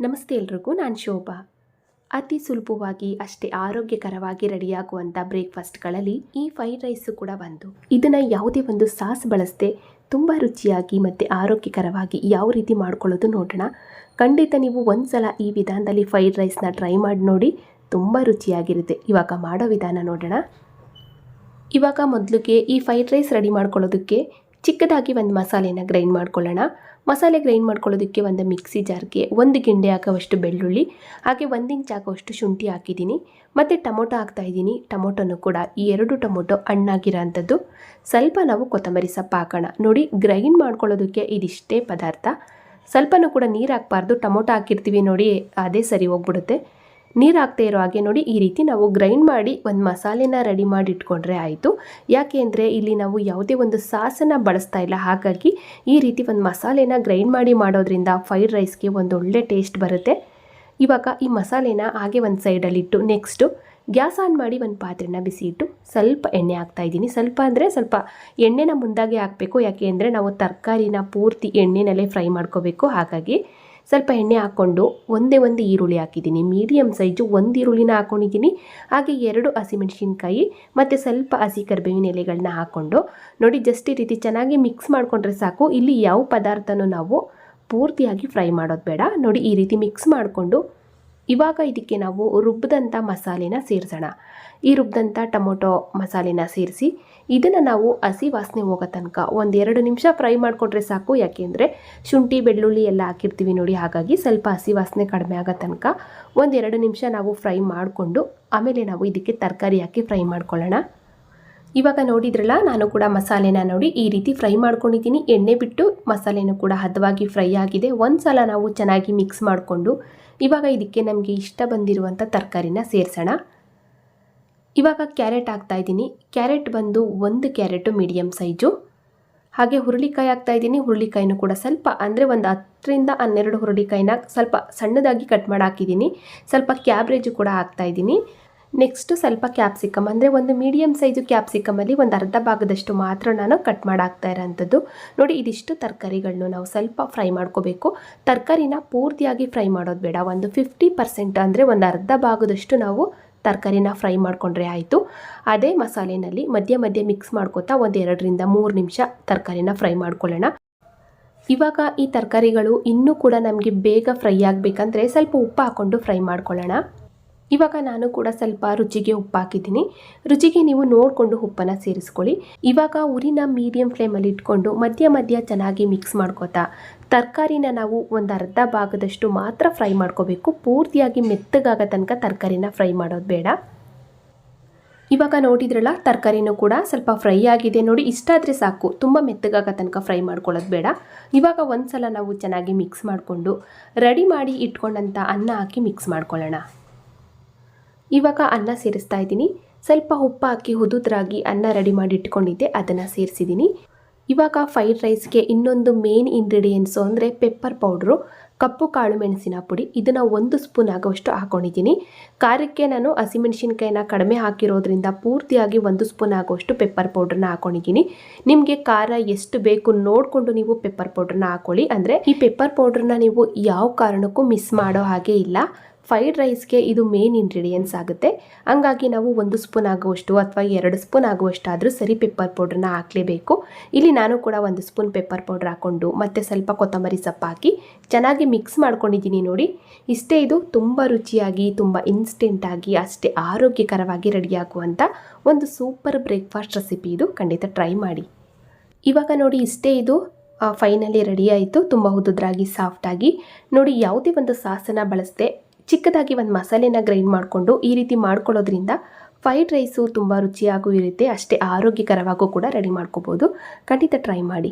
ನಮಸ್ತೆ ಎಲ್ರಿಗೂ, ನಾನು ಶೋಭಾ. ಅತಿ ಸುಲಭವಾಗಿ ಅಷ್ಟೇ ಆರೋಗ್ಯಕರವಾಗಿ ರೆಡಿಯಾಗುವಂಥ ಬ್ರೇಕ್ಫಾಸ್ಟ್ಗಳಲ್ಲಿ ಈ ಫ್ರೈಡ್ ರೈಸು ಕೂಡ ಒಂದು ಇದನ್ನು ಯಾವುದೇ ಒಂದು ಸಾಸ್ ಬಳಸದೆ ತುಂಬ ರುಚಿಯಾಗಿ ಮತ್ತು ಆರೋಗ್ಯಕರವಾಗಿ ಯಾವ ರೀತಿ ಮಾಡ್ಕೊಳ್ಳೋದು ನೋಡೋಣ. ಖಂಡಿತ ನೀವು ಒಂದು ಸಲ ಈ ವಿಧಾನದಲ್ಲಿ ಫ್ರೈಡ್ ರೈಸ್ನ ಟ್ರೈ ಮಾಡಿ ನೋಡಿ, ತುಂಬ ರುಚಿಯಾಗಿರುತ್ತೆ. ಇವಾಗ ಮಾಡೋ ವಿಧಾನ ನೋಡೋಣ. ಇವಾಗ ಮೊದಲಿಗೆ ಈ ಫ್ರೈಡ್ ರೈಸ್ ರೆಡಿ ಮಾಡ್ಕೊಳ್ಳೋದಕ್ಕೆ ಚಿಕ್ಕದಾಗಿ ಒಂದು ಮಸಾಲೆನ ಗ್ರೈಂಡ್ ಮಾಡ್ಕೊಳ್ಳೋಣ. ಮಸಾಲೆ ಗ್ರೈಂಡ್ ಮಾಡ್ಕೊಳ್ಳೋದಕ್ಕೆ ಒಂದು ಮಿಕ್ಸಿ ಜಾರ್ಗೆ ಒಂದು ಗಿಂಡೆ ಹಾಕೋವಷ್ಟು ಬೆಳ್ಳುಳ್ಳಿ, ಹಾಗೆ ಒಂದು ಇಂಚ್ ಹಾಕೋವಷ್ಟು ಶುಂಠಿ ಹಾಕಿದ್ದೀನಿ. ಮತ್ತು ಟೊಮೊಟೊ ಹಾಕ್ತಾ ಇದ್ದೀನಿ. ಟೊಮೊಟೊನು ಕೂಡ ಈ ಎರಡು ಟೊಮೊಟೊ ಹಣ್ಣಾಗಿರೋ ಅಂಥದ್ದು ಸ್ವಲ್ಪ ನಾವು ಕೊತ್ತಂಬರಿ ಸೊಪ್ಪು ಹಾಕೋಣ. ನೋಡಿ, ಗ್ರೈಂಡ್ ಮಾಡ್ಕೊಳ್ಳೋದಕ್ಕೆ ಇದಿಷ್ಟೇ ಪದಾರ್ಥ. ಸ್ವಲ್ಪನೂ ಕೂಡ ನೀರು ಹಾಕ್ಬಾರ್ದು. ಟೊಮೊಟೊ ಹಾಕಿರ್ತೀವಿ ನೋಡಿ, ಅದೇ ಸರಿ ಹೋಗ್ಬಿಡುತ್ತೆ. ನೀರು ಹಾಕ್ತಾ ಇರೋ ಹಾಗೆ ನೋಡಿ ಈ ರೀತಿ ನಾವು ಗ್ರೈಂಡ್ ಮಾಡಿ ಒಂದು ಮಸಾಲೆನ ರೆಡಿ ಮಾಡಿ ಇಟ್ಕೊಂಡ್ರೆ ಆಯಿತು. ಯಾಕೆ ಅಂದರೆ ಇಲ್ಲಿ ನಾವು ಯಾವುದೇ ಒಂದು ಸಾಸನ್ನು ಬಳಸ್ತಾ ಇಲ್ಲ. ಹಾಗಾಗಿ ಈ ರೀತಿ ಒಂದು ಮಸಾಲೆನ ಗ್ರೈಂಡ್ ಮಾಡಿ ಮಾಡೋದ್ರಿಂದ ಫ್ರೈಡ್ ರೈಸ್ಗೆ ಒಂದು ಒಳ್ಳೆ ಟೇಸ್ಟ್ ಬರುತ್ತೆ. ಇವಾಗ ಈ ಮಸಾಲೆನ ಹಾಗೆ ಒಂದು ಸೈಡಲ್ಲಿಟ್ಟು ನೆಕ್ಸ್ಟು ಗ್ಯಾಸ್ ಆನ್ ಮಾಡಿ ಒಂದು ಪಾತ್ರೆನ ಬಿಸಿ ಇಟ್ಟು ಸ್ವಲ್ಪ ಎಣ್ಣೆ ಹಾಕ್ತಾ ಇದ್ದೀನಿ. ಸ್ವಲ್ಪ ಅಂದರೆ ಸ್ವಲ್ಪ ಎಣ್ಣೆನ ಮುಂದಾಗೆ ಹಾಕಬೇಕು. ಯಾಕೆ ಅಂದರೆ ನಾವು ತರಕಾರಿನ ಪೂರ್ತಿ ಎಣ್ಣೆನಲ್ಲೇ ಫ್ರೈ ಮಾಡ್ಕೋಬೇಕು. ಹಾಗಾಗಿ ಸ್ವಲ್ಪ ಎಣ್ಣೆ ಹಾಕ್ಕೊಂಡು ಒಂದೇ ಒಂದು ಈರುಳ್ಳಿ ಹಾಕಿದ್ದೀನಿ. ಮೀಡಿಯಮ್ ಸೈಜು ಒಂದು ಈರುಳ್ಳಿನ ಹಾಕ್ಕೊಂಡಿದ್ದೀನಿ ಹಾಗೆ ಎರಡು ಹಸಿಮೆಣಸಿನ್ಕಾಯಿ ಮತ್ತು ಸ್ವಲ್ಪ ಹಸಿ ಕರ್ಬೇವಿನ ಎಲೆಗಳನ್ನ ಹಾಕ್ಕೊಂಡು ನೋಡಿ ಜಸ್ಟ್ ಈ ರೀತಿ ಚೆನ್ನಾಗಿ ಮಿಕ್ಸ್ ಮಾಡಿಕೊಂಡ್ರೆ ಸಾಕು. ಇಲ್ಲಿ ಯಾವ ಪದಾರ್ಥನೂ ನಾವು ಪೂರ್ತಿಯಾಗಿ ಫ್ರೈ ಮಾಡೋದು ಬೇಡ. ನೋಡಿ ಈ ರೀತಿ ಮಿಕ್ಸ್ ಮಾಡಿಕೊಂಡು ಇವಾಗ ಇದಕ್ಕೆ ನಾವು ರುಬ್ಬಿದಂಥ ಮಸಾಲೆನ ಸೇರಿಸೋಣ. ಈ ರುಬ್ಬಿದಂಥ ಟೊಮೊಟೊ ಮಸಾಲೆನ ಸೇರಿಸಿ, ಇದನ್ನು ನಾವು ಹಸಿ ವಾಸನೆ ಹೋಗೋ ತನಕ ಒಂದೆರಡು ನಿಮಿಷ ಫ್ರೈ ಮಾಡಿಕೊಟ್ರೆ ಸಾಕು. ಯಾಕೆಂದರೆ ಶುಂಠಿ, ಬೆಳ್ಳುಳ್ಳಿ ಎಲ್ಲ ಹಾಕಿರ್ತೀವಿ ನೋಡಿ, ಹಾಗಾಗಿ ಸ್ವಲ್ಪ ಹಸಿ ವಾಸನೆ ಕಡಿಮೆ ಆಗೋ ತನಕ ಒಂದೆರಡು ನಿಮಿಷ ನಾವು ಫ್ರೈ ಮಾಡಿಕೊಂಡು, ಆಮೇಲೆ ನಾವು ಇದಕ್ಕೆ ತರಕಾರಿ ಹಾಕಿ ಫ್ರೈ ಮಾಡ್ಕೊಳ್ಳೋಣ. ಇವಾಗ ನೋಡಿದ್ರಲ್ಲ, ನಾನು ಕೂಡ ಮಸಾಲೆನ ನೋಡಿ ಈ ರೀತಿ ಫ್ರೈ ಮಾಡ್ಕೊಂಡಿದ್ದೀನಿ. ಎಣ್ಣೆ ಬಿಟ್ಟು ಮಸಾಲೆನೂ ಕೂಡ ಹದವಾಗಿ ಫ್ರೈ ಆಗಿದೆ. ಒಂದು ಸಲ ನಾವು ಚೆನ್ನಾಗಿ ಮಿಕ್ಸ್ ಮಾಡಿಕೊಂಡು ಇವಾಗ ಇದಕ್ಕೆ ನಮಗೆ ಇಷ್ಟ ಬಂದಿರುವಂಥ ತರಕಾರಿನ ಸೇರಿಸೋಣ. ಇವಾಗ ಕ್ಯಾರೆಟ್ ಹಾಕ್ತಾ ಇದ್ದೀನಿ. ಕ್ಯಾರೆಟ್ ಬಂದು ಒಂದು ಕ್ಯಾರೆಟು ಮೀಡಿಯಮ್ ಸೈಜು. ಹಾಗೆ ಹುರುಳಿಕಾಯಿ ಹಾಕ್ತಾ ಇದ್ದೀನಿ. ಹುರುಳಿಕಾಯಿನೂ ಕೂಡ ಸ್ವಲ್ಪ, ಅಂದರೆ ಒಂದು ಹತ್ತರಿಂದ ಹನ್ನೆರಡು ಹುರುಳಿಕಾಯಿನ ಸ್ವಲ್ಪ ಸಣ್ಣದಾಗಿ ಕಟ್ ಮಾಡಿ ಹಾಕಿದ್ದೀನಿ. ಸ್ವಲ್ಪ ಕ್ಯಾಬ್ರೇಜು ಕೂಡ ಹಾಕ್ತಾ ಇದ್ದೀನಿ. ನೆಕ್ಸ್ಟು ಸ್ವಲ್ಪ ಕ್ಯಾಪ್ಸಿಕಮ್ ಅಂದರೆ ಒಂದು ಮೀಡಿಯಮ್ ಸೈಜು ಕ್ಯಾಪ್ಸಿಕಮಲ್ಲಿ ಒಂದು ಅರ್ಧ ಭಾಗದಷ್ಟು ಮಾತ್ರ ನಾನು ಕಟ್ ಮಾಡಾಕ್ತಾ ಇರೋಂಥದ್ದು. ನೋಡಿ, ಇದಿಷ್ಟು ತರಕಾರಿಗಳನ್ನು ನಾವು ಸ್ವಲ್ಪ ಫ್ರೈ ಮಾಡ್ಕೋಬೇಕು. ತರಕಾರಿನ ಪೂರ್ತಿಯಾಗಿ ಫ್ರೈ ಮಾಡೋದು ಬೇಡ. ಒಂದು ಫಿಫ್ಟಿ ಪರ್ಸೆಂಟ್ ಅಂದರೆ ಒಂದು ಅರ್ಧ ಭಾಗದಷ್ಟು ನಾವು ತರಕಾರಿನ ಫ್ರೈ ಮಾಡಿಕೊಂಡ್ರೆ ಆಯಿತು. ಅದೇ ಮಸಾಲೆನಲ್ಲಿ ಮಧ್ಯ ಮಧ್ಯೆ ಮಿಕ್ಸ್ ಮಾಡ್ಕೋತಾ ಒಂದು ಎರಡರಿಂದ ಮೂರು ನಿಮಿಷ ತರಕಾರಿನ ಫ್ರೈ ಮಾಡ್ಕೊಳ್ಳೋಣ. ಇವಾಗ ಈ ತರಕಾರಿಗಳು ಇನ್ನೂ ಕೂಡ ನಮಗೆ ಬೇಗ ಫ್ರೈ ಆಗಬೇಕಂದ್ರೆ ಸ್ವಲ್ಪ ಉಪ್ಪು ಹಾಕ್ಕೊಂಡು ಫ್ರೈ ಮಾಡ್ಕೊಳ್ಳೋಣ. ಇವಾಗ ನಾನು ಕೂಡ ಸ್ವಲ್ಪ ರುಚಿಗೆ ಉಪ್ಪು ಹಾಕಿದ್ದೀನಿ ರುಚಿಗೆ ನೀವು ನೋಡಿಕೊಂಡು ಉಪ್ಪನ್ನು ಸೇರಿಸ್ಕೊಳ್ಳಿ. ಇವಾಗ ಉರಿನ ಮೀಡಿಯಂ ಫ್ಲೇಮಲ್ಲಿ ಇಟ್ಕೊಂಡು ಮಧ್ಯ ಮಧ್ಯ ಚೆನ್ನಾಗಿ ಮಿಕ್ಸ್ ಮಾಡ್ಕೋತಾ. ತರಕಾರಿನ ನಾವು ಒಂದು ಅರ್ಧ ಭಾಗದಷ್ಟು ಮಾತ್ರ ಫ್ರೈ ಮಾಡ್ಕೋಬೇಕು. ಪೂರ್ತಿಯಾಗಿ ಮೆತ್ತಗಾಗೋ ತನಕ ತರಕಾರಿನ ಫ್ರೈ ಮಾಡೋದು ಬೇಡ. ಇವಾಗ ನೋಡಿದ್ರಲ್ಲ, ತರಕಾರಿನೂ ಕೂಡ ಸ್ವಲ್ಪ ಫ್ರೈ ಆಗಿದೆ. ನೋಡಿ, ಇಷ್ಟ ಆದರೆ ಸಾಕು. ತುಂಬ ಮೆತ್ತಗಾಗೋ ತನಕ ಫ್ರೈ ಮಾಡ್ಕೊಳ್ಳೋದು ಬೇಡ. ಇವಾಗ ಒಂದು ಸಲ ನಾವು ಚೆನ್ನಾಗಿ ಮಿಕ್ಸ್ ಮಾಡಿಕೊಂಡು ರೆಡಿ ಮಾಡಿ ಇಟ್ಕೊಂಡಂಥ ಅನ್ನ ಹಾಕಿ ಮಿಕ್ಸ್ ಮಾಡ್ಕೊಳ್ಳೋಣ. ಇವಾಗ ಅನ್ನ ಸೇರಿಸ್ತಾ ಇದ್ದೀನಿ. ಸ್ವಲ್ಪ ಉಪ್ಪು ಹಾಕಿ ಹುದುದ್ರಾಗಿ ಅನ್ನ ರೆಡಿ ಮಾಡಿ ಇಟ್ಕೊಂಡಿದ್ದೆ, ಅದನ್ನು ಸೇರಿಸಿದ್ದೀನಿ. ಇವಾಗ ಫ್ರೈಡ್ ರೈಸ್ಗೆ ಇನ್ನೊಂದು ಮೇನ್ ಇಂಗ್ರೀಡಿಯೆಂಟ್ಸು ಅಂದರೆ ಪೆಪ್ಪರ್ ಪೌಡ್ರು ಕಪ್ಪು ಕಾಳು ಮೆಣಸಿನ ಪುಡಿ, ಇದನ್ನು ಒಂದು ಸ್ಪೂನ್ ಆಗೋಷ್ಟು ಹಾಕ್ಕೊಂಡಿದ್ದೀನಿ ಖಾರಕ್ಕೆ ನಾನು ಹಸಿಮೆಣಸಿನ್ಕಾಯಿನ ಕಡಿಮೆ ಹಾಕಿರೋದ್ರಿಂದ ಪೂರ್ತಿಯಾಗಿ ಒಂದು ಸ್ಪೂನ್ ಆಗೋಷ್ಟು ಪೆಪ್ಪರ್ ಪೌಡ್ರನ್ನ ಹಾಕ್ಕೊಂಡಿದ್ದೀನಿ ನಿಮಗೆ ಖಾರ ಎಷ್ಟು ಬೇಕು ನೋಡಿಕೊಂಡು ನೀವು ಪೆಪ್ಪರ್ ಪೌಡ್ರನ್ನ ಹಾಕ್ಕೊಳ್ಳಿ ಅಂದರೆ ಈ ಪೆಪ್ಪರ್ ಪೌಡ್ರನ್ನ ನೀವು ಯಾವ ಕಾರಣಕ್ಕೂ ಮಿಸ್ ಮಾಡೋ ಹಾಗೆ ಇಲ್ಲ. ಫ್ರೈಡ್ ರೈಸ್ಗೆ ಇದು ಮೇನ್ ಇಂಗ್ರೀಡಿಯೆಂಟ್ಸ್ ಆಗುತ್ತೆ. ಹಂಗಾಗಿ ನಾವು ಒಂದು ಸ್ಪೂನ್ ಆಗುವಷ್ಟು ಅಥವಾ ಎರಡು ಸ್ಪೂನ್ ಆಗುವಷ್ಟಾದರೂ ಸರಿ ಪೆಪ್ಪರ್ ಪೌಡ್ರನ್ನ ಹಾಕಲೇಬೇಕು. ಇಲ್ಲಿ ನಾನು ಕೂಡ ಒಂದು ಸ್ಪೂನ್ ಪೆಪ್ಪರ್ ಪೌಡ್ರ್ ಹಾಕ್ಕೊಂಡು ಮತ್ತು ಸ್ವಲ್ಪ ಕೊತ್ತಂಬರಿ ಸೊಪ್ಪು ಹಾಕಿ ಚೆನ್ನಾಗಿ ಮಿಕ್ಸ್ ಮಾಡ್ಕೊಂಡಿದ್ದೀನಿ ನೋಡಿ. ಇಷ್ಟೇ ಇದು ತುಂಬ ರುಚಿಯಾಗಿ, ತುಂಬ ಇನ್ಸ್ಟೆಂಟಾಗಿ ಅಷ್ಟೇ ಆರೋಗ್ಯಕರವಾಗಿ ರೆಡಿಯಾಗುವಂಥ ಒಂದು ಸೂಪರ್ ಬ್ರೇಕ್ಫಾಸ್ಟ್ ರೆಸಿಪಿ ಇದು. ಖಂಡಿತ ಟ್ರೈ ಮಾಡಿ. ಇವಾಗ ನೋಡಿ ಇಷ್ಟೇ ಇದು ಫೈನಲಿ ರೆಡಿ ಆಯಿತು. ತುಂಬ ಉದುದ್ರಾಗಿ ಸಾಫ್ಟಾಗಿ ನೋಡಿ, ಯಾವುದೇ ಒಂದು ಸಾಸನ್ನು ಬಳಸದೆ ಚಿಕ್ಕದಾಗಿ ಒಂದು ಮಸಾಲೆನ ಗ್ರೈಂಡ್ ಮಾಡಿಕೊಂಡು ಈ ರೀತಿ ಮಾಡ್ಕೊಳ್ಳೋದ್ರಿಂದ ಫ್ರೈಡ್ ರೈಸು ತುಂಬ ರುಚಿಯಾಗೂ ಇರುತ್ತೆ, ಅಷ್ಟೇ ಆರೋಗ್ಯಕರವಾಗೂ ಕೂಡ ರೆಡಿ ಮಾಡ್ಕೋಬೋದು. ಖಂಡಿತ ಟ್ರೈ ಮಾಡಿ.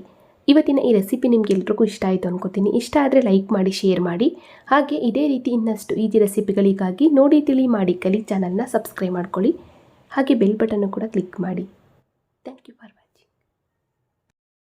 ಇವತ್ತಿನ ಈ ರೆಸಿಪಿ ನಿಮ್ಗೆ ಎಲ್ರಿಗೂ ಇಷ್ಟ ಆಯಿತು ಅನ್ಕೋತೀನಿ. ಇಷ್ಟ ಆದರೆ ಲೈಕ್ ಮಾಡಿ ಶೇರ್ ಮಾಡಿ. ಹಾಗೆ ಇದೇ ರೀತಿ ಇನ್ನಷ್ಟು ಈಜಿ ರೆಸಿಪಿಗಳಿಗಾಗಿ ನೋಡಿ, ತಿಳಿ, ಮಾಡಿ ಕಲಿ ಚಾನಲ್ನ ಸಬ್ಸ್ಕ್ರೈಬ್ ಮಾಡ್ಕೊಳ್ಳಿ. ಹಾಗೆ ಬೆಲ್ ಬಟನ್ನು ಕೂಡ ಕ್ಲಿಕ್ ಮಾಡಿ. Thank you for